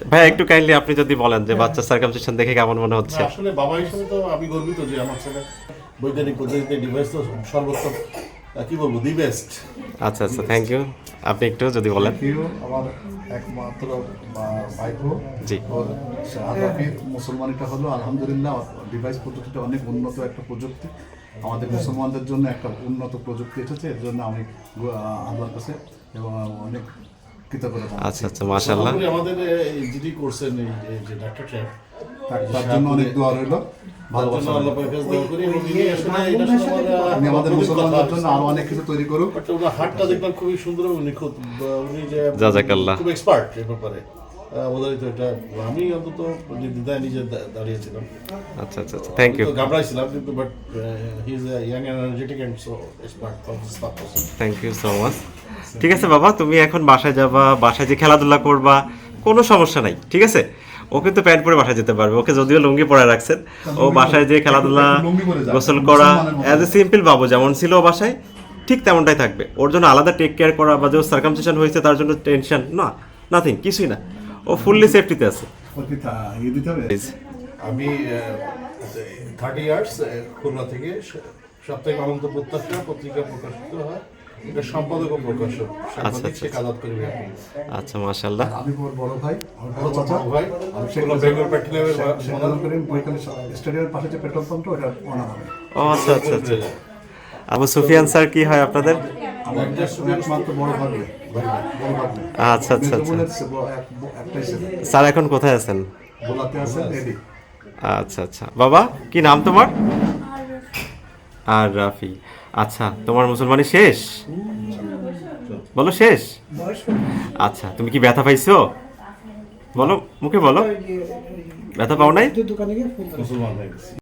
ভাই একটু কাইন্ডলি আপনি যদি বলেন যে বাচ্চা সার্কামসিশন দেখে কেমন মনে হচ্ছে? আসলে বাবা হিসেবে তো আমি গর্বিত যে আমার ছেলে বৈজ্ঞানিক পদ্ধতিতে ডিভাইস তো সর্বোত্তম কি বলব দি বেস্ট আচ্ছা আচ্ছা থ্যাংক ইউ আপনি একটু যদি বলেন। আমার একমাত্র ভাইপো। জি। ওর আগামীর মুসলমানিটা হলো আলহামদুলিল্লাহ ডিভাইস পদ্ধতিটা অনেক উন্নত একটা প্রযুক্তি। আমাদের মুসলমানদের জন্য একটা উন্নত প্রযুক্তি এসেছে এর জন্য আমি আল্লাহর কাছে এবং অনেক কৃতজ্ঞতা আচ্ছা আচ্ছা মাশাল্লাহ আমাদের যিনি করছেন এই যে- যে ডাক্তার সাহেব তার তার জন্য অনেক দোয়া রইল। তার জন্য আল্লাহ পাকের কাছে দোয়া করি এবং ইনি আসলে এটা আসলে আমার, উনি আমাদের মুসলমানদের জন্য আরও অনেক কিছু তৈরি করুক। ওনার হাতটা দেখলাম খুবই সুন্দর এবং নিখুঁত। উনি যে জাজাকাল্লাহ। খুব এক্সপার্ট এ ব্যাপারে। তো এটা আমি অন্তত নির্দ্বিধায় নিজে দাঁড়িয়েছিলাম আচ্ছা আচ্ছা আচ্ছা থ্যাংক ইউ ঘাবড়াইছিলাম কিন্তু but he is young energetic and so expert for this purpose thank you so much ঠিক আছে বাবা তুমি এখন বাসায় যাবা বাসায় যে খেলাধুলা করবা কোনো সমস্যা নাই ঠিক আছে? ও কিন্তু প্যান্ট পরে বাসায় যেতে পারবে ওকে যদিও লুঙ্গি পরে রাখছেন ও বাসায় যে খেলাধুলা। গোসল করা অ্যাজ এ সিম্পল বাবু যেমন ছিল ও বাসায় ঠিক তেমনটাই থাকবে। ওর জন্য আলাদা টেক কেয়ার করা বা যে সার্কামসিশন হয়েছে তার জন্য টেনশন না নাথিং কিছুই না। ও ফুললি সেফটিতে আছে। ইয়ে আমি থার্টি ইয়ার্স খুলনা থেকে সাপ্তাহিক অনন্ত প্রত্যাশা পত্রিকা প্রকাশিত হয়। এটা সম্পাদক ও প্রকাশক। সাংবাদিক আচ্ছা, শেখ আজাদ আচ্ছা মাশাল্লাহ আমি ওর বড় ভাই বড় বড় চাচা। ভাই। খুলনা বেঙ্গল প্যাট্রোলিয়ামের সেখানে করিম বৈকালে স্টেডিয়ামের পাশে যে পেট্রোল পাম্পটা ওটা ওনার ও আচ্ছা আচ্ছা আচ্ছা। আবু সুফিয়ান স্যার কি হয় আপনাদের? আচ্ছা আচ্ছা আচ্ছা। স্যার এখন কোথায় আছেন? বোলাতে আছেন এডি আচ্ছা আচ্ছা। বাবা কি নাম তোমার? আর রাফি। আচ্ছা তোমার মুসলমানি শেষ? বলো শেষ? আচ্ছা তুমি কি ব্যথা পাইছো? বলো, মুখে বলো। ব্যথা পাও নাই?